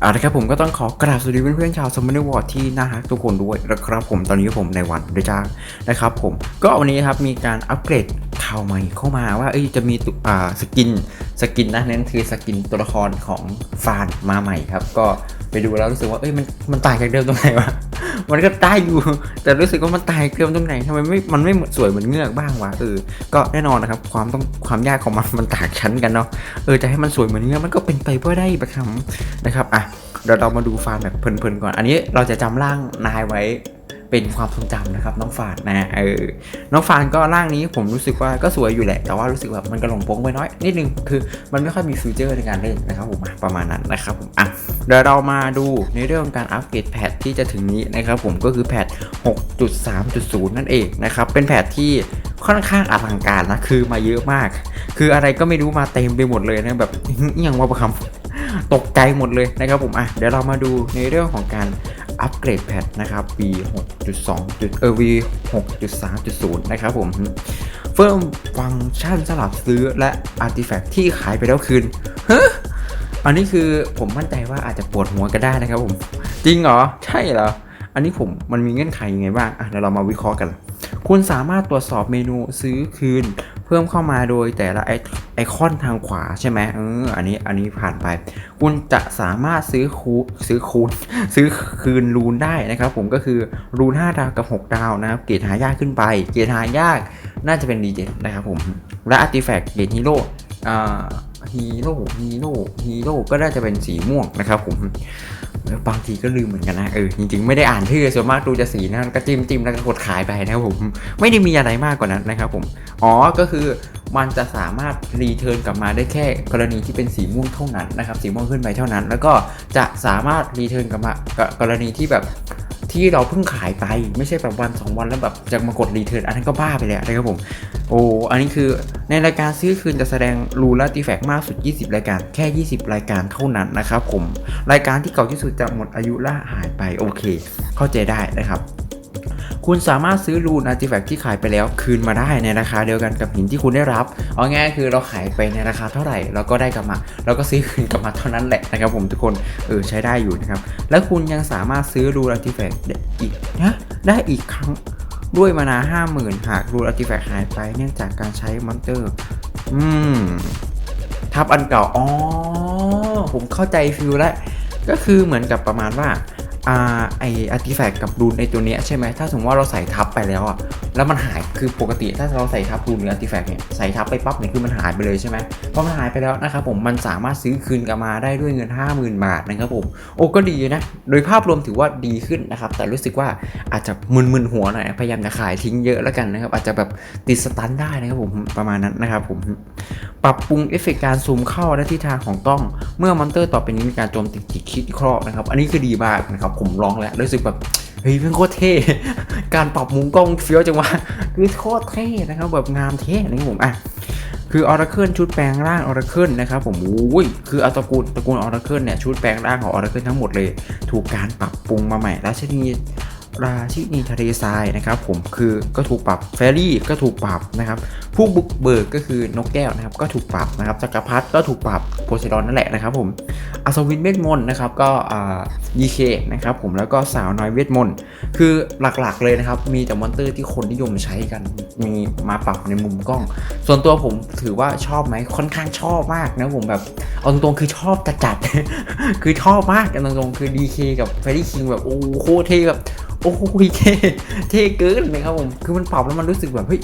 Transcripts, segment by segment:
เอาละครับผมก็ต้องขอกราบสวัสดีเพื่อนๆชาวสมมติวอร์ดที่น่ารักทุกคนด้วยนะครับผมตอนนี้ผมในวันด้วยจ้านะครับผมก็วันนี้ครับมีการอัปเกรดข่าวใหม่เข้ามาว่าเอ้ยจะมีตุอ่าสกินสกินนะนั่นคือสกินตัวละครของฟานมาใหม่ครับ ก็ไปดูแล้วรู้สึกว่าเอ้ยมันมันต่างจากเดิมตรงไหนวะมันก็ได้อยู่ แต่รู้สึกว่ามันตายเกลือมตรงไหนทำไมไม่มันไม่สวยเหมือนเงือกบ้างวะเออก็แน่นอนนะครับ ความต้องความยากของมันมันต่างชั้นกันเนาะเออจะให้มันสวยเหมือนเงือกมันก็เป็นไปเพื่อได้ประคำนะครับอะเดี๋ยวเรามาดูฟานแบบเพลินๆก่อน อันนี้เราจะจำร่างนายไว้เป็นความทรงจำนะครับน้องฟานนะเออน้องฟานก็ร่างนี้ผมรู้สึกว่าก็สวยอยู่แหละ แต่ว่ารู้สึกแบบมันกระหลงโป้งไปน้อยนิดนึงคือมันไม่ค่อยมีฟิวเจอร์ในการเล่นนะครับผมประมาณนั้นนะครับผมอะ เดี๋ยวเรามาดูในเรื่องของการอัปเกรดแพทที่จะถึงนี้นะครับผมก็คือแพท6.3.0 นั่นเองนะครับเป็นแพทที่ค่อนข้างอลังการนะคือมาเยอะมาก คืออะไรก็ไม่รู้มาเต็มไปหมดเลยนะแบบอหยังว่าประคำตกใจหมดเลยนะครับผมอะเดี๋ยวเรามาดูในเรื่องของการอัปเกรดแพทนะครับ V 6.2เออ V 6.3.0 นะครับผมเพิ่มฟังก์ชันสลับซื้อและอาร์ติแฟกต์ที่ขายไปแล้วคืนเฮ้ อันนี้คือผมมั่นใจว่าอาจจะปวดหัวก็ได้นะครับผมจริงเหรอใช่เหรออันนี้ผมมันมีเงื่อนไขยังไงบ้างอะเดี๋ยวเรามาวิเคราะห์กัน คุณสามารถตรวจสอบเมนูซื้อคืน เพิ่มเข้ามาโดยแต่ละไอไอคอนทางขวาใช่ไหมเอออันนี้อันนี้ผ่านไป คุณจะสามารถซื้อคูซื้อคูณซื้อคืนรูนได้นะครับผมก็คือรูน5ดาวกับ 6 ดาวนะครับเกรดหายากขึ้นไป เกรดหายากน่าจะเป็นดีเจนะครับผมและอาร์ติแฟกต์เกรดฮีโร่อ่า ฮีโร่ฮีโร่ฮีโร่ก็น่าจะเป็นสีม่วงนะครับผมบางทีก็ลืมเหมือนกันนะเออจริงๆไม่ได้อ่านชื่อส่วนมากดูจะสีนะก็จิ้มจิ้มแล้วก็กดขายไปนะครับผมไม่ได้มีอะไรมากกว่านั้นนะครับผมอ๋อก็คือมันจะสามารถรีเทิร์นกลับมาได้แค่กรณีที่เป็นสีม่วงเท่านั้นนะครับสีม่วงขึ้นไปเท่านั้น แล้วก็จะสามารถรีเทิร์นกลับมากรณีที่แบบ ที่เราเพิ่งขายไปไม่ใช่แบบวันสองวันแล้วแบบจะมากดรีเทิร์นอันนั้นก็บ้าไปเลยนะครับผม โอ้อันนี้คือในรายการซื้อคืนจะแสดงรูและตีแฟกมากสุด 20 รายการแค่ 20 รายการเท่านั้นนะครับผมรายการที่เก่าที่สุดจะหมดอายุและหายไปโอเค เข้าใจได้นะครับ คุณสามารถซื้อรูนอาร์ติแฟกที่ขายไปแล้วคืนมาได้ในราคาเดียวกันกับหินที่คุณได้รับ เอาง่ายๆคือเราขายไปในราคาเท่าไหร่เราก็ได้กลับมา เราก็ซื้อคืนกลับมาเท่านั้นแหละนะครับผมทุกคนเออใช้ได้อยู่นะครับ และคุณยังสามารถซื้อรูนอาร์ติแฟกอีกนะได้อีกครั้งด้วยมานาห้าหมื่นหากรูนอาร์ติแฟกหายไปเนื่องจากการใช้มอนเตอร์ อืมทับอันเก่าอ๋อผมเข้าใจฟิลแล้วก็คือเหมือนกับประมาณว่า อ่าไออาร์ติแฟกกับรูนในตัวเนี้ยใช่ไหมถ้าสมมติว่าเราใส่ทับไปแล้วอะแล้วมันหายคือปกติถ้าเราใส่ทับรูนหรืออาร์ติแฟกเนี่ยใส่ทับไปปั๊บเนี่ยคือมันหายไปเลยใช่ไหมพอมันหายไปแล้วนะครับผมมันสามารถซื้อคืนกลับมาได้ด้วยเงิน 50,000 บาทนะครับผมโอ้ก็ดีนะ โดยภาพรวมถือว่าดีขึ้นนะครับแต่รู้สึกว่าอาจจะมึนๆหัวหน่อยพยายามจะขายทิ้งเยอะแล้วกันนะครับอาจจะแบบติดสตันได้นะครับผมประมาณนั้นนะครับผมปรับปรุงเอฟเฟกต์การซูมเข้าและทิศทางของกล้อง เมื่อมอนเตอร์ต่อไปนี้มีการโจมตีจิตคิดเคราะห์นะครับอันนี้คือดีมากนะครับผมลองแล้วรู้สึกแบบเฮ้ยเพื่อนโคตรเท่ การปรับมุมกล้องเฟี้ยวจังวะคือโคตรเท่นะครับแบบงามเท่นะครับผมอะคือออร์เคิลชุดแปลงร่างออร์เคิลนะครับผมอุ้ยคืออตระกูลตระกูลออร์เคิลเนี่ยชุดแปลงร่างของออร์เคิลทั้งหมดเลย ถูกการปรับปรุงมาใหม่ แล้วเช่นนี้ ราชินีทะเลทรายนะครับผมคือก็ถูกปรับเฟรี่ก็ถูกปรับนะครับผู้บุกเบิกก็คือนกแก้วนะครับก็ถูกปรับนะครับจักรพรรดิก็ถูกปรับโพไซดอนนั่นแหละนะครับผมอัศวินเวทมนต์นะครับก็อ่ายีเคนะครับผมแล้วก็สาวน้อยเวทมนต์คือหลักๆเลยนะครับมีแต่มอนเตอร์ที่คนนิยมใช้กันมีมาปรับในมุมกล้อง ส่วนตัวผมถือว่าชอบไหมค่อนข้างชอบมากนะผมแบบเอาตรงๆคือชอบจัดจัดๆคือชอบมากกันตรงๆคือ DK กับเฟรดี้คิงแบบโอ้โหโคเท่แบบโอโหเท่เท่เกินนะครับผมคือมันปรับแล้วมันรู้สึกแบบเฮ้ย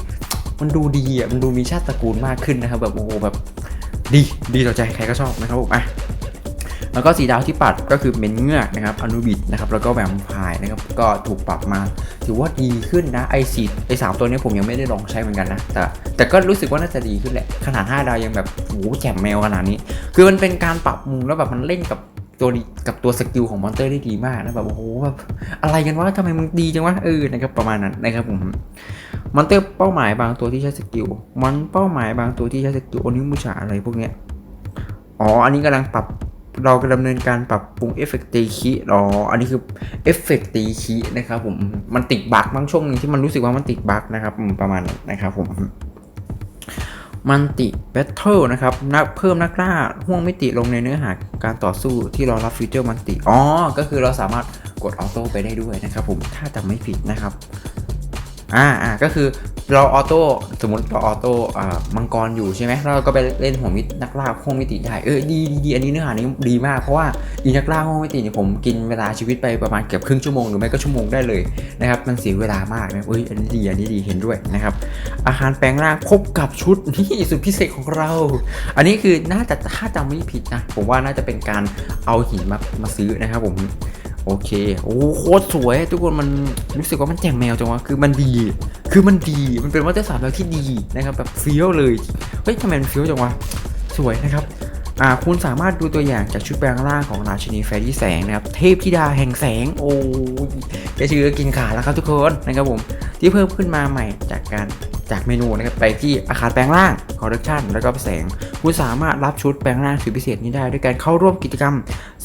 มันดูดีอะมันดูมีชาติตระกูลมากขึ้นนะครับ แบบโอ้โหแบบดีดีต่อใจใครก็ชอบนะครับผมอะแล้วก็สีดาวที่ปัดก็คือเป็นเงือกนะครับอนุบิดนะครับแล้วก็แวมพร์นะครับก็ถูกปรับมา ถือว่าดีขึ้นนะไอซีไอสามตัวนี้ผมยังไม่ได้ลองใช้เหมือนกันนะแต่แต่ก็รู้สึกว่าน่าจะดีขึ้นแหละ ขนาด 5 ดาวยังแบบโอ้โหแจ่มแมวขนาดนี้ คือมันเป็นการปรับมุมแล้วแบบมันเล่นกับตัวดี กับตัวสกิลของมอนเตอร์ได้ดีมากนะแบบโอ้โหแบบอะไรกันวะทำไมมึงดีจังวะเออนะครับประมาณนั้นนะครับผมมอนเตอร์เป้าหมายบางตัวที่ใช้สกิลมอนเป้าหมายบางตัวที่ใช้สกิลโอนิมุชาอะไรพวกเนี้ยอ๋ออันนี้กำลังปรับเรากำลังดำเนินการปรับปรุงเอฟเฟกต์ตีคีอ๋ออันนี้คือเอฟเฟกต์ตีคีนะครับผมมันติดบั๊กบางช่วงหนึงที่มันรู้สึกว่ามันติดบั๊กนะครับประมาณนั้นนะครับผม มันติแบทเทิลนะครับนักเพิ่มนักล่าห่วงมิติลงในเนื้อหาการต่อสู้ที่รอรับฟีเจอร์มันติอ๋อก็คือเราสามารถกดออโต้ไปได้ด้วยนะครับผมถ้าจำไม่ผิดนะครับ อ่าอ่าก็คือเราออโต้สมมติเราออโต้อ่ามังกรอยู่ใช่ไหมเราก็ไปเล่นหัวมิตนักล่าห้องมิติได้เออดีดีดีอันนี้เนื้อหานี้ดีมากเพราะว่าอีนักล่าห้องมิติเนี่ยผมกินเวลาชีวิตไปประมาณเกือบครึ่งชั่วโมงหรือไม่ก็ชั่วโมงได้เลยนะครับมันเสียเวลามากนะเอ้ยอันนี้ดีอันนี้ดีเห็นด้วยนะครับอาคารแปลงร่างพบกับชุดนี่สุดพิเศษของเรา อันนี้คือน่าจะถ้าจำไม่ผิดนะผมว่าน่าจะเป็นการเอาหินมามาซื้อนะครับผม โอเค โอ้โคตรสวย ทุกคนมันรู้สึกว่ามันแจ่มแมวจังวะคือมันดี คือมันดีมันเป็นวัตถุศาสตร์แบบที่ดีนะครับแบบเฟี้ยวเลยเฮ้ยทำไมมันเฟี้ยวจังวะสวยนะครับอ่าคุณสามารถดูตัวอย่างจากชุดแปลงร่างของราชินีแฟรี่แสงนะครับเทพธิดาแห่งแสงโอ้ยแกชื่อกินขาแล้วครับทุกคนนะครับผมที่เพิ่มขึ้นมาใหม่จากการจากเมนูนะครับไปที่อาคารแปลงร่างคอร์เรคชันแล้วก็แสง คุณสามารถรับชุดแปลงร่างสุดพิเศษนี้ได้ด้วยการเข้าร่วมกิจกรรม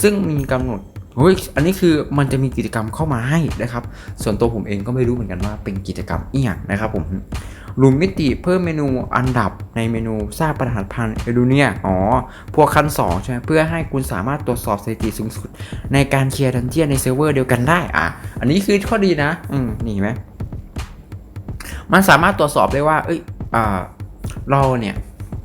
ซึ่งมีกำหนด เฮ้ยอันนี้คือมันจะมีกิจกรรมเข้ามาให้นะครับ ส่วนตัวผมเองก็ไม่รู้เหมือนกันว่าเป็นกิจกรรมอีหยังนะครับผมรูมมิติเพิ่มเมนูอันดับในเมนูสร้างประหารพันเอดูเนียอ๋อ พวกขั้น2ใช่ไหมเพื่อให้คุณสามารถตรวจสอบสถิติสูงสุด ในการเคลียร์ดันเจียนในเซิร์ฟเวอร์เดียวกันได้อะ อันนี้คือข้อดีนะ อืมนี่ไหมมันสามารถตรวจสอบได้ว่า เอ้ยอ่าเราเนี่ย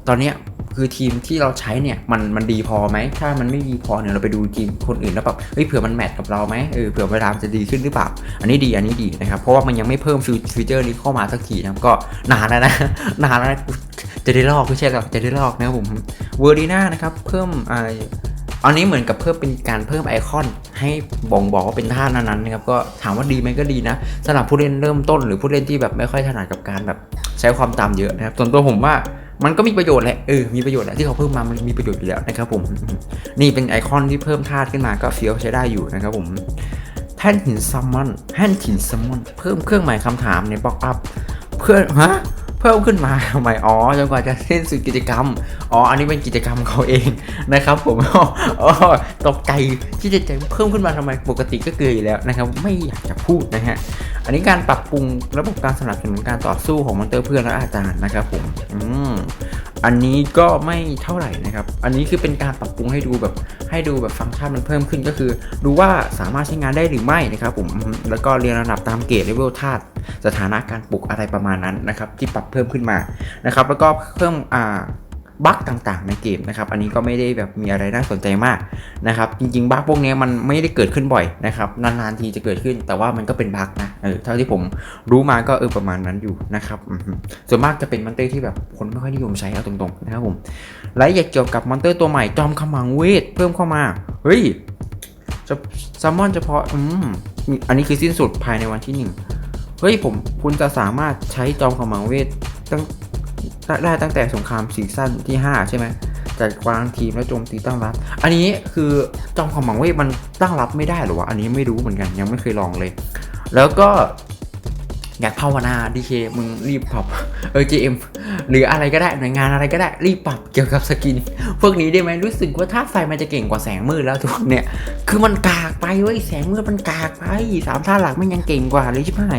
ตอนเนี้ย คือทีมที่เราใช้เนี่ยมันมันดีพอไหมถ้ามันไม่ดีพอเนี่ยเราไปดูทีมคนอื่นแล้วแบบเฮ้ยเผื่อมันแมทกับเราไหมเออเผื่อเวลามันจะดีขึ้นหรือเปล่าอันนี้ดีอันนี้ดีนะครับเพราะว่ามันยังไม่เพิ่มฟีเจอร์นี้เข้ามาสักทีนะก็นานแล้วนะนานแล้วนะจะได้ลอกไม่ใช่หรอกจะได้ลอกนะครับผมเวอร์ดีน่านะครับเพิ่มอ่าอันนี้เหมือนกับเพิ่มเป็นการเพิ่มไอคอนให้บ่งบอกว่าเป็นท่านั้นๆนะครับก็ถามว่าดีไหมก็ดีนะสำหรับผู้เล่นเริ่มต้นหรือผู้เล่นที่แบบไม่ค่อยถนัดกับการแบบใช้ความจำเยอะนะครับส่วนตัวผมว่า มันก็มีประโยชน์แหละเออมีประโยชน์แหละที่เขาเพิ่มมามันมีประโยชน์อยู่แล้วนะครับผม นี่เป็นไอคอนที่เพิ่มธาตุขึ้นมาก็เฟี้ยวใช้ได้อยู่นะครับผมแท่นหินซัมมอนแท่นหินซัมมอนเพิ่มเครื่องหมายคำถามในบ็อกอัพเพื่อฮะ พิ่มขึ้นมาทำไมอ๋อจนกว่าจะสิ้นสุดกิจกรรม อ๋อ อันนี้เป็นกิจกรรมเขาเองนะครับ ผมอ๋อตกใจที่จะใจเพิ่มขึ้นมาทำไมปกติก็เกยอยู่แล้วนะครับ ไม่อยากจะพูดนะฮะ อันนี้การปรับปรุงระบบการสนับสนุนการต่อสู้ของมอนเตอร์เพื่อนและอาจารย์นะครับผม อืม อันนี้ก็ไม่เท่าไหร่นะครับ อันนี้คือเป็นการปรับปรุงให้ดูแบบให้ดูแบบฟังก์ชันมันเพิ่มขึ้นก็คือ ดูว่าสามารถใช้งานได้หรือไม่นะครับผม แล้วก็เรียงลำดับตามเกรดเลเวลธาตุสถานะการปลุกอะไรประมาณนั้นนะครับที่ปรับเพิ่มขึ้นมานะครับ แล้วก็เพิ่มอ่า บั๊กต่างๆ ในเกมนะครับ อันนี้ก็ไม่ได้แบบมีอะไรน่าสนใจมากนะครับ จริงๆบั๊กพวกนี้มันไม่ได้เกิดขึ้นบ่อยนะครับ นานๆทีจะเกิดขึ้น แต่ว่ามันก็เป็นบั๊กนะ เออ เท่าที่ผมรู้มาก็เออประมาณนั้นอยู่นะครับ ส่วนมากจะเป็นมอนเตอร์ที่แบบคนไม่ค่อยนิยมใช้เอาตรงๆนะครับผมและอยากเกี่ยวกับมอนเตอร์ตัวใหม่จอมขมังเวทเพิ่มเข้ามา เฮ้ยจะซัมมอนเฉพาะ อืม อันนี้คือสิ้นสุดภายในวันที่หนึ่งเฮ้ยผมคุณจะสามารถใช้จอมขมังเวทตั้ง ได้ตั้งแต่สงครามซีซั่นที่ 5 ใช่ไหมจัดวางทีมและโจมตีตั้งรับ อันนี้คือจอมความหวังเว้ยมันตั้งรับไม่ได้หรอวะ อันนี้ไม่รู้เหมือนกันยังไม่เคยลองเลย แล้วก็อยากภาวนาดีเคมึงรีบปรับเออ GM หรืออะไรก็ได้หน่วยงานอะไรก็ได้รีบปรับเกี่ยวกับสกิน พวกนี้ได้ไหมรู้สึกว่าธาตุไฟมันจะเก่งกว่าแสงมืดแล้วทุกคนเนี่ยคือมันกากไปเว้ยแสงมืดมันกากไปสามธาตุหลักมันยังเก่งกว่าเลยใช่ไหม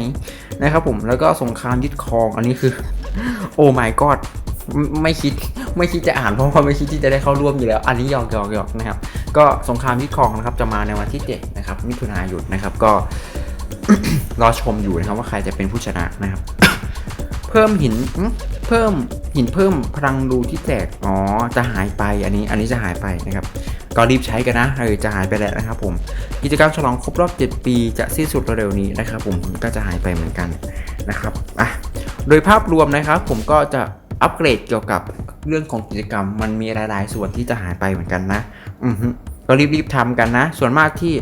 นะครับผมแล้วก็สงครามยึดครองอันนี้คือ โอ้ my god ไม่ไม่คิดไม่คิดจะอ่านเพราะว่าไม่คิดที่จะได้เข้าร่วมอยู่แล้ว อันนี้หยอกหยอกยอกนะครับ ก็สงครามยึดครองนะครับจะมาในวันที่7นะครับมิถุนายนนะครับก็รอชมอยู่นะครับว่าใครจะเป็นผู้ชนะนะครับ เพิ่มหินเพิ่มหินเพิ่มพลังรูที่แตกอ๋อจะหายไปอันนี้อันนี้จะหายไปนะครับก็รีบใช้กันนะเออจะหายไปแล้วนะครับผมกิจกรรมฉลองครบรอบ 7 ปีจะสิ้นสุดเร็วๆนี้นะครับ ผมก็จะหายไปเหมือนกันนะครับอะ โดยภาพรวมนะครับ ผมก็จะอัปเกรดเกี่ยวกับเรื่องของกิจกรรม มันมีหลายๆส่วนที่จะหายไปเหมือนกันนะอือฮึก็รีบๆทำกันนะ ส่วนมากที่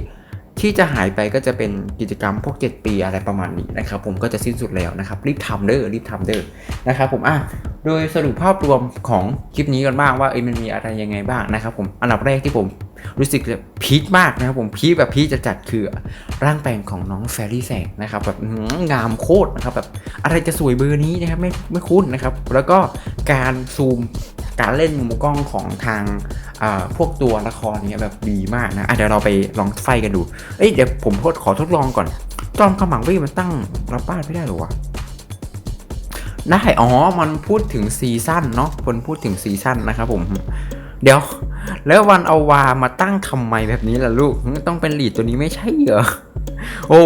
ที่จะหายไปก็จะเป็นกิจกรรมพวก 7 ปีอะไรประมาณนี้นะครับ ผมก็จะสิ้นสุดแล้วนะครับ รีบทำเด้อรีบทำเด้อนะครับ ผมอะโดยสรุปภาพรวมของคลิปนี้กันบ้างว่าเอ้ยมันมีอะไรยังไงบ้างนะครับ ผมอันดับแรกที่ผม รู้สึกจะพีคมากนะครับผมพีคแบบพีคจะจัดคือร่างแปลงของน้องแฟรี่แสงนะครับแบบงามโคตรนะครับแบบอะไรจะสวยเบอร์นี้นะครับไม่ไม่คุ้นนะครับ แล้วก็การซูมการเล่นมุมกล้องของทางพวกตัวละครเนี้ยแบบดีมากนะะเดี๋ยวเราไปลองไฟกันดูเอ้ยเดี๋ยวผมทดขอทดลองก่อนจอมขมังเว้ยมันตั้งรับบ้านไม่ได้หรอวะได้อ๋อ มันพูดถึงซีซั่นเนาะคนพูดถึงซีซั่นนะครับผม เดี๋ยว แล้ววันเอาวามาตั้งทำไมแบบนี้ล่ะลูก ต้องเป็นลีดตัวนี้ไม่ใช่เหรอ โอ้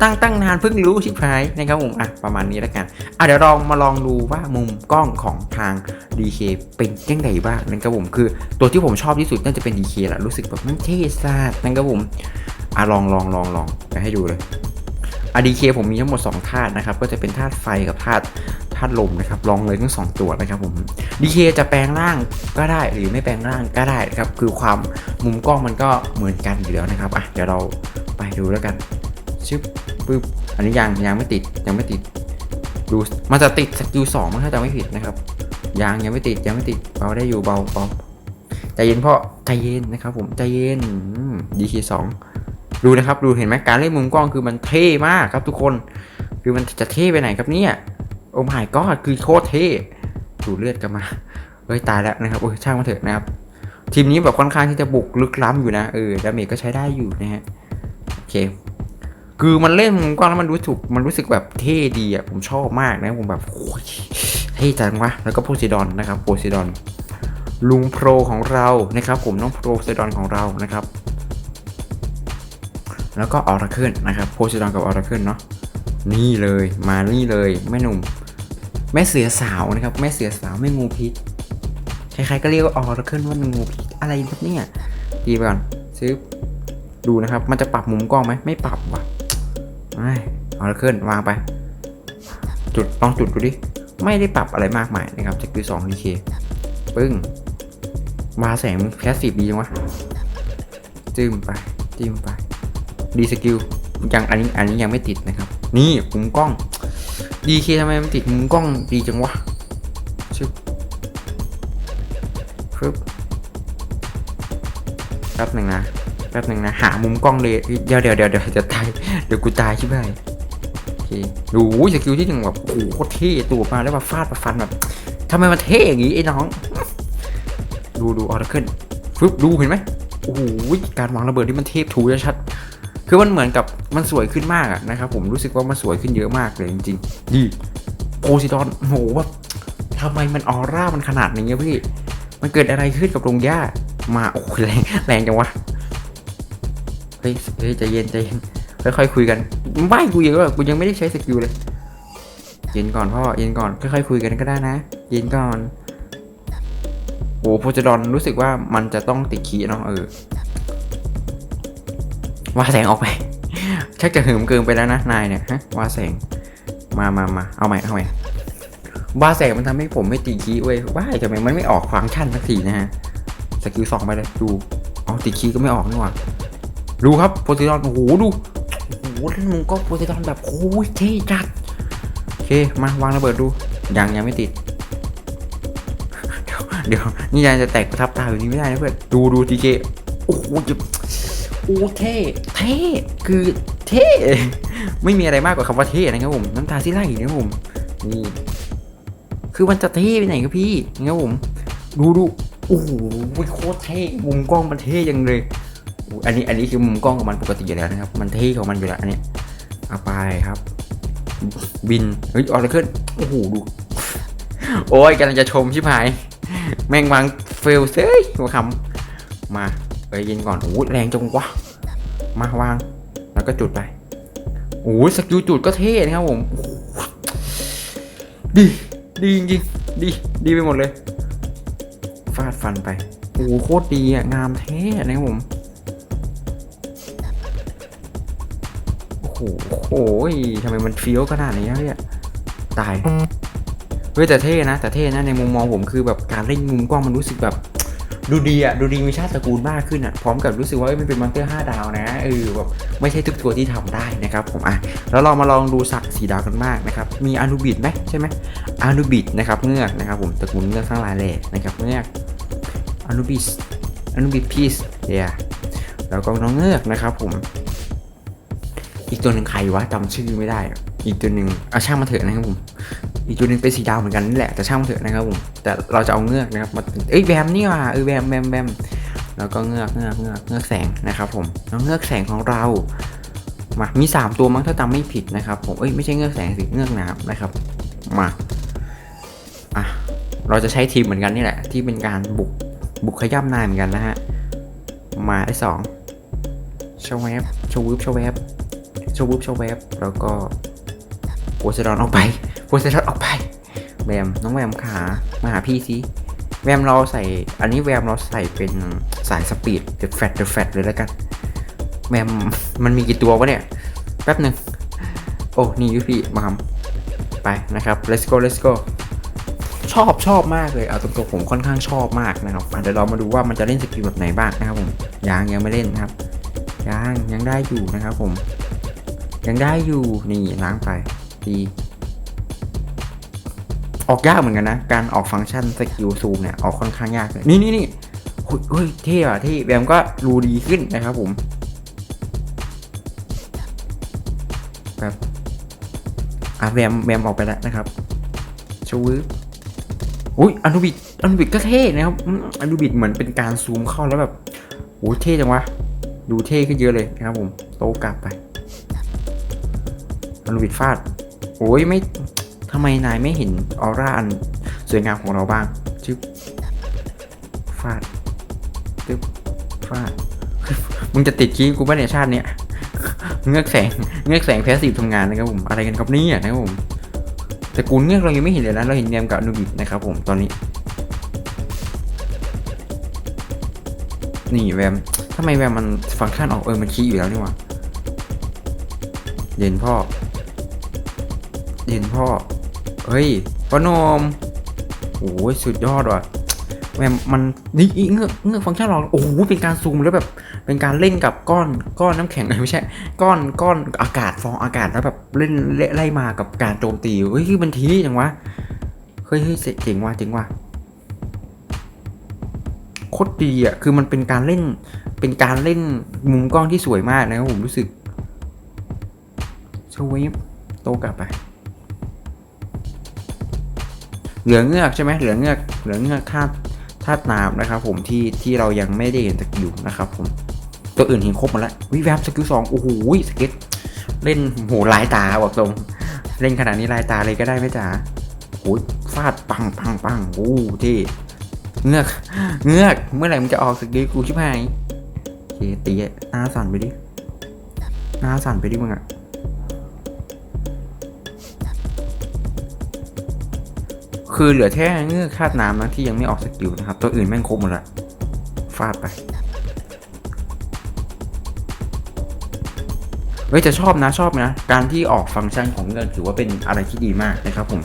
ตั้งตั้งนานเพิ่งรู้ชิบหายนะครับผมอะประมาณนี้แล้วกันอะเดี๋ยวลองมาลองดูว่ามุมกล้องของทาง DK เป็นยังไงบ้างนะครับผมคือตัวที่ผมชอบที่สุดน่าจะเป็น DK แหละรู้สึกแบบมันเท่ซาดนะครับผมอะลองลองลองลองไปให้ดูเลยอะดีเคผมมีทั้งหมด 2 ธาตุนะครับ ก็จะเป็นธาตุไฟกับธาตุาตุลมนะครับลองเลยทั้งสองตัวนะครับผมดีเคจะแปลงร่างก็ได้หรือไม่แปลงร่างก็ได้นะครับคือความมุมกล้องมันก็เหมือนกันอยู่แล้วนะครับอะเดี๋ยวเราไปดูแล้วกันชึบปึ๊บอันนี้ยังยังไม่ติดยังไม่ติดดูมันจะติดสกิลสองมั้งถ้าจำไม่ผิดนะครับยังยังไม่ติดยังไม่ติดเบาได้อยู่เบาเบาใจเย็นพ่อใจเย็นนะครับผมใจเย็นดีเคสองดูนะครับดูเห็นไหมการเล่นมุมกล้องคือมันเท่มากครับทุกคน คือมันจะเท่ไปไหนครับเนี่ย โอ้ my god คือโคตรเท่ดูเลือดกันมาเฮ้ยตายแล้วนะครับโอ้ยช่างมาเถอะนะครับ ทีมนี้แบบค่อนข้างที่จะบุกลึกล้ำอยู่นะเออดาเมจก็ใช้ได้อยู่นะฮะโอเคคือมันเล่นมุมกล้องแล้วมันรู้ถูกมันรู้สึกแบบเท่ดีอะผมชอบมากนะผมแบบโอ้ยเท่จังวะแล้วก็โพไซดอนนะครับโพไซดอนลุงโปรของเรานะครับผมน้องโพไซดอนของเรานะครับ แล้วก็ออร์เคิลนะครับโพซิดอนกับออร์เคิลเนาะนี่เลยมานี่เลยแม่หนุ่ม แม่เสือสาวนะครับ แม่เสือสาวไม่งูพิษใครๆก็เรียกว่าออร์เคิลว่ามันงูพิษอะไรครับเนี่ยดีไปก่อนซื้อดูนะครับ มันจะปรับมุมกล้องไหมไม่ปรับว่ะไม่ออร์เคิลวางไป จุดลองจุดดูดิไม่ได้ปรับอะไรมากมายนะครับจะคือ2 DK ปึ้งมาแสงแคสซีฟดีจังวะจิ้มไปจิ้มไปดีสกิลยังอันนี้อันนี้ยังไม่ติดนะครับ นี่มุมกล้อง ดีเคทำไมมันติดมุมกล้องดีจังวะชึบฟึบแป๊บหนึ่งนะแป๊บหนึ่งนะ หามุมกล้องเลยเดี๋ยวเดี๋ยวเดี๋ยวเดี๋ยวจะตายเดี๋ยวกูตายใช่ไหมโอเคดูสกิลที่หนึ่งแบบโอ้โหโคตรเท่ตัวมาแล้วมาฟาดมาฟันแบบทำไมมันเท่อย่างนี้ไอ้น้อง ดูดูออร์เคิลฟึบดูเห็นไหมโอ้โหการวางระเบิดที่มันเทพถูชัด คือมันเหมือนกับมันสวยขึ้นมากนะครับผมรู้สึกว่ามันสวยขึ้นเยอะมากเลยจริงๆดีโพซิดอนโอ้โหแบบทำไมมันออร่ามันขนาดนี้พี่ มันเกิดอะไรขึ้นกับโรงหญ้ามาโอ้แรงแรงจังวะเฮ้ยเฮ้ยใจเย็นใจเย็นค่อยๆคุยกันไม่กูยังกูยังไม่ได้ใช้สกิลเลย เย็นก่อนพ่อเย็นก่อนค่อยๆคุยกันก็ได้นะ เย็นก่อนโอ้โพซิดอนรู้สึกว่ามันจะต้องติดขีเนาะเออ ว่าแสงออกไป ชักจะหืมเกินไปแล้วนะนายเนี่ยฮะว่าแสงมามามาเอาใหม่เอาใหม่ว่าแสงมันทำให้ผมไม่ตีคีย์เว้ยว่าทำไมมันไม่ออกฟังก์ชันสักทีนะฮะสกิลสองไปเลยดูเอาตีคีย์ก็ไม่ออกนี่หว่าดูครับโพซิดอนโอ้โหดูโอ้โหมึงก็โพซิดอนแบบโอ้ยเท่จัดโอเคมาวางระเบิดดูยังยังไม่ติดเดี๋ยวนี่ยังจะแตกประทับตาอยู่นี้ไม่ได้นะเพื่อนดูดูทีเคโอ้โหจะ อ้เท่เท่คือเท่ไม่มีอะไรมากกว่าคำว่าเท่นะครับผมน้ำตาที่ไหลนะครับผมนี่คือมันจะเท่ไปไหนครับพี่นะครับผม ดูดูโอ้โหโคตรเท่มุมกล้องมันเท่ยังเลยอุ๊ยอันนี้อันนี้คือมุมกล้องของมันปกติอยู่แล้วนะครับ มันเท่ของมันอยู่แล้วอันนี้เอาไปครับ บินเฮ้ยออร์เคิลโอ้โหดู โอ้ยกำลังจะชมชิบหาย แม่งวางเฟลเซ้ยหัวคำมา ไปเย็นก่อนโอ้ยแรงจังวะมาวาง แล้วก็จุดไปโอ้ยสกิลจุดก็เท่นะครับผมดีดีจริงๆดีดีไปหมดเลย ฟาดฟันไปโอ้โหโคตรดีอะงามเท่นะครับผมโอ้โหโอ้โหทำไมมันเฟี้ยวขนาดนี้เนี่ยตายเฮ้ยแต่เท่นะแต่เท่นะในมุมมองผมคือแบบการเล่นมุมกล้องมันรู้สึกแบบ ดูดีอะดูดีมีชาติตระกูลมากขึ้นอะพร้อมกับรู้สึกว่ามันเป็นมอนเตอร์5ดาวนะเออแบบไม่ใช่ทุกตัวที่ทำได้นะครับผมอะแล้วเรามาลองดูสัตว์สีดาวกันมากนะครับมีอนุบิดไหมใช่ไหมอนุบิดนะครับเงือกนะครับผมตระกูลเงือกทั้งหลายแหล่นะครับเงือกอนุบิสอนุบิดพีสเดียแล้วก็น้องเงือกนะครับผม อีกตัวหนึ่งใครวะจำชื่อไม่ได้อะอีกตัวหนึ่งเอาช่างมาเถอะนะครับผม อีกตัวหนึงเป็นสีดาวเหมือนกันนี่แหละแต่ช่างเถอะนะครับผมแต่เราจะเอาเงือกนะครับมาเอ้ยแวมนี่ว่ะเออแวมแวมแวมแล้วก็เงือกเงือกเงือกเงือกแสงนะครับผมน้องเงือกแสงของเรามามี 3 ตัวมั้งถ้าจำไม่ผิดนะครับผมเอ้ยไม่ใช่เงือกแสงสิเงือกน้ำนะครับมาอะเราจะใช้ทีมเหมือนกันนี่แหละ ที่เป็นการบุกบุกขย้ำนายเหมือนกันนะฮะมาได้สองชวบชวบชวบชวบชวบแล้วก็โพไซดอนออกไป โพไซดอนออกไป แวม น้องแวมขามาหาพี่สิแวมเราใส่ อันนี้แวมเราใส่เป็นสายสปีดเดอะแฟตเดอะแฟตเลยแล้วกัน แวมมันมีกี่ตัววะเนี่ย แป๊บหนึ่งโอ้ นี่ยูพี่มาทำไปนะครับ let's go let's go ชอบชอบมากเลยเอาตรงๆผมค่อนข้างชอบมากนะครับเดี๋ยวเรามาดูว่ามันจะเล่นสกิลแบบไหนบ้างนะครับผมยังยังไม่เล่นนะครับ ยังยังได้อยู่นะครับผม ยังได้อยู่นี่ล้างไปดี ออกยากเหมือนกันนะ การออกฟังก์ชันสกิลซูมเนี่ยออกค่อนข้างยากเลยนี่นี่นี่เฮ้ยเท่อะเท่แบมก็รูดีขึ้นนะครับผมครับอะแบมแบมออกไปแล้วนะครับชูวืบอุ้ยอนุบิดอนุบิดก็เท่นะครับอืมอนุบิดเหมือนเป็นการซูมเข้าแล้วแบบโอ้เท่จังวะดูเท่ขึ้นเยอะเลยนะครับผมโตกลับไปอนุบิดฟาดโอ้ยไม่ ทำไมนายไม่เห็นออร่าอันสวยงามของเราบ้างชึบฟาดตึ๊บฟาด มึงจะติดขี้กูป่ะเนี่ยชาติเนี้ยเงือกแสงเงือกแสงแพสซีฟทำงานนะครับผมอะไรกันครับนี่ยนะครับผมแต่กูเงือกเรายังไม่เห็นเลยนะเราเห็นเนียมกับนุบิดนะครับผมตอนนี้ นี่แวมทำไมแวมมันฟังก์ชันออกเออมันขี้อยู่แล้วนี่หว่าเย็นพ่อเย็นพ่อ เฮ้ยพ่อหนมโอ้ยสุดยอดว่ะแม่มันนี่เงือกเงือกฟังก์ชันเราโอ้โหเป็นการซูมแล้วแบบเป็นการเล่นกับก้อนก้อนน้ำแข็งไม่ใช่ ก้อนก้อนอากาศฟองอากาศแล้วแบบเล่นไล่มากับการโจมตีเฮ้ยมันทีจังวะเฮ้ยเฮ้ยเจ๋งว่ะเจ๋งว่ะโคตรดีอะคือมันเป็นการเล่นเป็นการเล่นมุมกล้องที่สวยมากนะครับผมรู้สึกสวีปโตกลับไป เหลือเงือกใช่ไหมเหลือเงือกเหลือเงือกธาตุธาตุน้ำนะครับ ผมที่ที่เรายังไม่ได้เห็นสกิลนะครับ ผมตัวอื่นเห็นครบหมดแล้ววิแวบสกิลสองโอ้โหสเก็ตเล่นโหลายตาบอกตรงเล่นขนาดนี้ลายตาเลยก็ได้ไหมจ๋าโอ้ยฟาดปังปังปังโอ้ที่เงือกเงือกเมื่อไหร่มันจะออกสกิลกูชิบหายโอเคตีหน้าสั่นไปดิหน้าสั่นไปดิมึงอะ คือเหลือแค่เงือกคาดน้ำนะที่ยังไม่ออกสกิลนะครับ ตัวอื่นแม่งครบหมดละฟาดไป เฮ้ยจะชอบนะชอบนะ การที่ออกฟังก์ชันของเงือกถือว่าเป็นอะไรที่ดีมากนะครับผม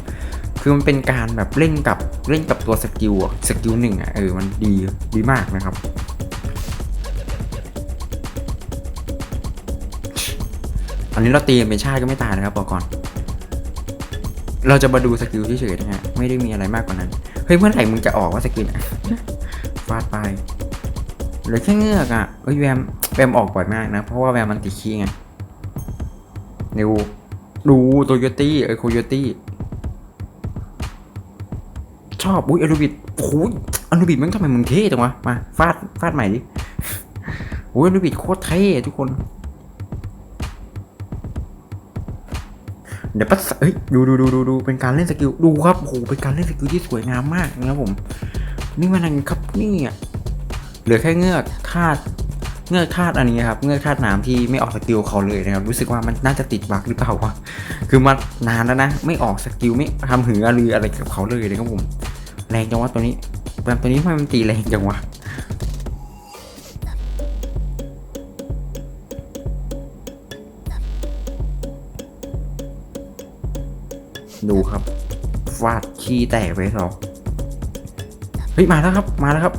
คือมันเป็นการแบบเล่นกับเล่นกับตัวสกิลอะสกิลหนึ่งอะเออมันดีดีมากนะครับอันนี้เราตีเป็นชาติก็ไม่ตายนะครับบอกก่อน เราจะมาดูสกิลเฉยๆนะฮะไม่ได้มีอะไรมากกว่านั้น เฮ้ยเมื่อไหร่มึงจะออกว่าสกิลอะฟาดไปเหลือแค่เงือกอะเฮ้ยแวมแวมออกบ่อยมากนะ เพราะว่าแวมมันติดขี้ไงเร็วดูโตโยตี้เออโคโยตี้ชอบอุ้ยอนุบิดโอ้ยอนุบิดมันทำไมมึงเท่จังวะมาฟาดฟาดใหม่ดิโอ้ยอนุบิดโคตรเท่ทุกคน เดี๋ยวปัสเฮ้ยดูดูดูดูดูเป็นการเล่นสกิลดูครับโอ้โหเป็นการเล่นสกิลที่สวยงามมากนะครับผม นี่มันอะไรครับนี่อะเหลือแค่เงือกคาดเงือกคาดอันนี้ครับเงือกคาดน้ำที่ไม่ออกสกิลเขาเลยนะครับรู้สึกว่ามันน่าจะติดบั๊กหรือเปล่าวะคือมานานแล้วนะ ไม่ออกสกิลไม่ทำหืออะไรอะไรกับเขาเลยนะครับผม แรงจังวะตัวนี้แบบตัวนี้ทำไมมันตีแรงจังวะ ดูครับฟาดขี้แตกไปสองเฮ้ยมาแล้วครับมาแล้วครับ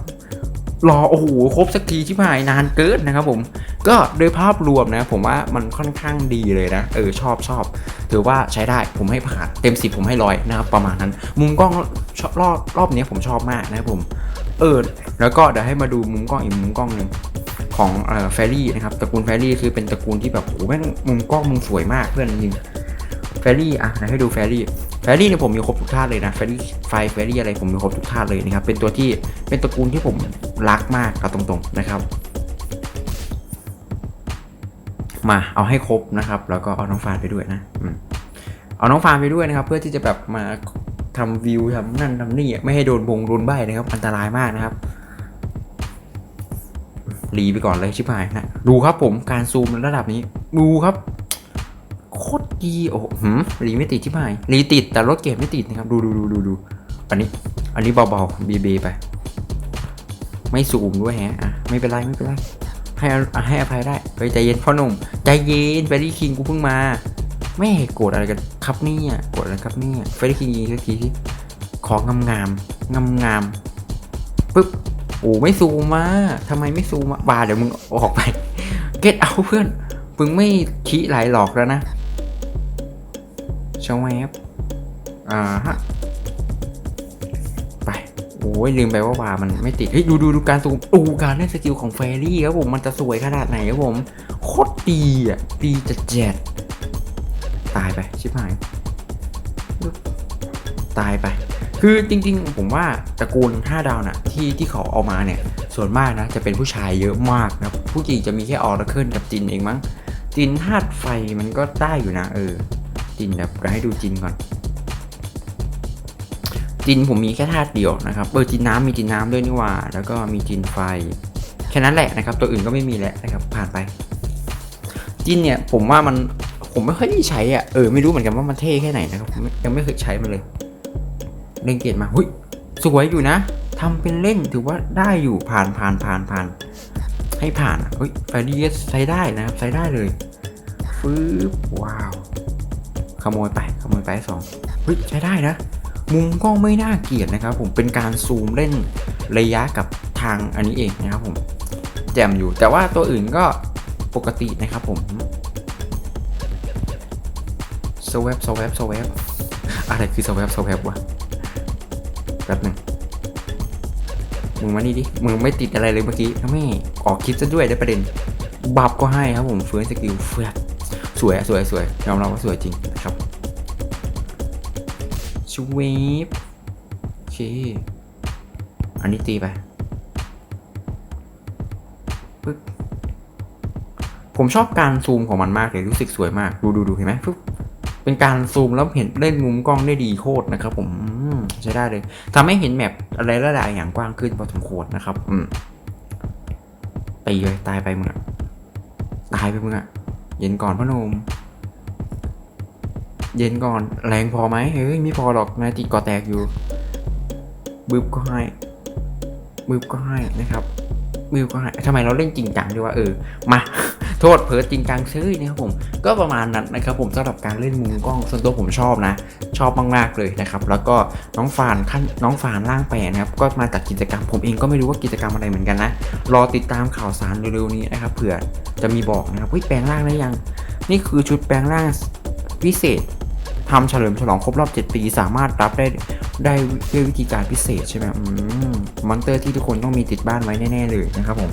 รอโอ้โหครบสักทีที่ผ่ายนานเกินนะครับผม ก็โดยภาพรวมนะ ผมว่ามันค่อนข้างดีเลยนะ เออชอบชอบถือว่าใช้ได้ผมให้ผ่านเต็มสิบผมให้ร้อยนะครับประมาณนั้น มุมกล้องชอบรอบรอบนี้ผมชอบมากนะครับผม เออ แล้วก็เดี๋ยวให้มาดูมุมกล้องอีกมุมกล้องหนึ่งของเอ่อแฟรี่นะครับตระกูลแฟรี่คือเป็นตระกูลที่แบบโอ้แม่งมุมกล้องมึงสวยมากเพื่อนจริง แฟรี่อะให้ดูแฟรี่แฟรี่เนี่ยผมมีครบทุกท่าตุเลยนะแฟรี่ไฟแฟรี่อะไรผมมีครบทุกท่าตุเลยนะครับเป็นตัวที่เป็นตระกูลที่ผมรักมากเอาตรงๆนะครับ มาเอาให้ครบนะครับ แล้วก็เอาน้องฟานไปด้วยนะอเอาน้องฟาร์มไปด้วยนะครับ เพื่อที่จะแบบมาทำวิวทำนั่นทำนี่ไม่ให้โดนบงโดนใบนะครับ อันตรายมากนะครับรีไปก่อนเลยชิบหายนะดูครับผมการซูมระดับนี้ ดูครับ โคตรดีโอ้โหหืมรีไม่ติดชิบหายรีติดแต่รถเก็บไม่ติดนะครับ ดูดูดูดูดูอันนี้ อันนี้เบาๆเบเบไป ไม่สูงด้วยแฮะอะไม่เป็นไรไม่เป็นไรให้อให้อภัยได้เฮ้ยใจเย็นพ่อหนุ่มใจเย็นเฟรดดี้คิงกูเพิ่งมาไม่โกรธอะไรกันครับเนี่ยโกรธอะไรครับเนี่ยเฟรดดี้คิงยิงสักทีที่ของงามงามงามงามปึ๊บโอ้ไม่ซูมมาทำไมไม่ซูมมาบาเดี๋ยวมึงออกไปเก็ตเอาเพื่อนมึงไม่ขี้ไหลหลอกแล้วนะ ชาวแวบอ่าฮะ ไป โอ้ยลืมไปว่าวามันไม่ติด เฮ้ยดูดูดูการซูดูการเล่นสกิลของแฟรี่ครับผม มันจะสวยขนาดไหนครับผม โคตรดีอะ ดีจะแจดตายไป ชิบหาย ตายไป คือจริง ๆ ผมว่าตระกูล 5 ดาวน่ะที่ที่เขาเอามาเนี่ย ส่วนมากนะ จะเป็นผู้ชายเยอะมากนะ ผู้หญิงจะมีแค่ออร์เคิลกับจินเองมั้งจินธาตุไฟมันก็ได้อยู่นะเออ จินแบบให้ดูจินก่อน จินผมมีแค่ธาตุเดียวนะครับเออจินน้ำมีจินน้ำด้วยนี่ว่า แล้วก็มีจินไฟแค่นั้นแหละนะครับ ตัวอื่นก็ไม่มีแล้วนะครับ ผ่านไป จินเนี่ยผมว่ามันผมไม่ค่อยได้ใช้อะเออไม่รู้เหมือนกันว่ามันเท่แค่ไหนนะครับยังไม่เคยใช้มันเลยเล่นเกตมาหุยสวยอยู่นะทำเป็นเล่นถือว่าได้อยู่ผ่านผ่านผ่านผ่าน ให้ผ่านอะเฮ้ยไฟดีใช้ได้นะครับใช้ได้เลยฟืบว้าว ขโมยไปขโมยไปสองเฮ้ยใช้ได้นะ มุมกล้องไม่น่าเกลียดนะครับ ผมเป็นการซูมเล่นระยะกับทางอันนี้เองนะครับผมแจ่มอยู่แต่ว่าตัวอื่นก็ปกตินะครับผมสว a ปสว a ปสว a ปอะไรคือสว a ปสว a ปวะแป๊บหนึ่งมึงมานี่ดิมึงไม่ติดอะไรเลยเมื่อกี้ไม่ออกคลิปซะด้วยได้ประเด็นบับก็ให้ครับผมเฟิร์สสกิลเฟือดสวยสวยสวยยอมรับว่าสวยจริง วีปโอเค อันนี้ตีไปปึ๊บผมชอบการซูมของมันมากเลยรู้สึกสวยมาก ดูดูดูเห็นไหมปึ๊บเป็นการซูมแล้วเห็นเล่นมุมกล้องได้ดีโคตรนะครับ ผมใช้ได้เลยทำให้เห็นแมปอะไรระดับอย่างกว้างขึ้นพอสมควรนะครับ อืมตีเลยตายไปมึงอะตายไปมึงอะเย็นก่อนพ่อหนุ่ม เย็นก่อนแรงพอไหมเฮ้ยไม่พอหรอกนายติก่อแตกอยู่บึบก็ให้บึบก็ให้นะครับบึบก็ให้ทำไมเราเล่นจริงจังดีวะเออมาโทษเพิร์ดจริงจังซื้อนะครับผมก็ประมาณนั้นนะครับผมสำหรับการเล่นมุมกล้องส่วนตัวผมชอบนะ ชอบมากๆเลยนะครับ แล้วก็น้องฟานขั้นน้องฟานร่างแปรนะครับ ก็มาจากกิจกรรมผมเองก็ไม่รู้ว่ากิจกรรมอะไรเหมือนกันนะ รอติดตามข่าวสารเร็วๆนี้นะครับเผื่อจะมีบอกนะครับเฮ้ยแปลงร่างได้ยัง นี่คือชุดแปลงร่าง พิเศษทำเฉลิมฉลองครบรอบ 7 ปีสามารถรับได้ได้ด้วยวิธีการพิเศษใช่ไหมมมอนเตอร์ที่ทุกคนต้องมีติดบ้านไว้แน่ ๆ เลยนะครับผม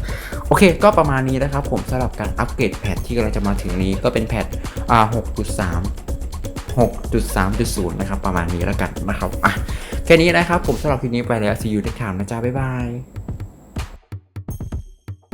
โอเค ก็ประมาณนี้นะครับผมสำหรับการอัปเกรดแพทที่กำลังจะมาถึงนี้ก็เป็นแพทอ่า6.3 6.3.0 นะครับ ประมาณนี้แล้วกันนะครับ อะ แค่นี้นะครับ ผมสำหรับคลิปนี้ไปแล้ว see you next time นะจ๊ะ บ๊ายบาย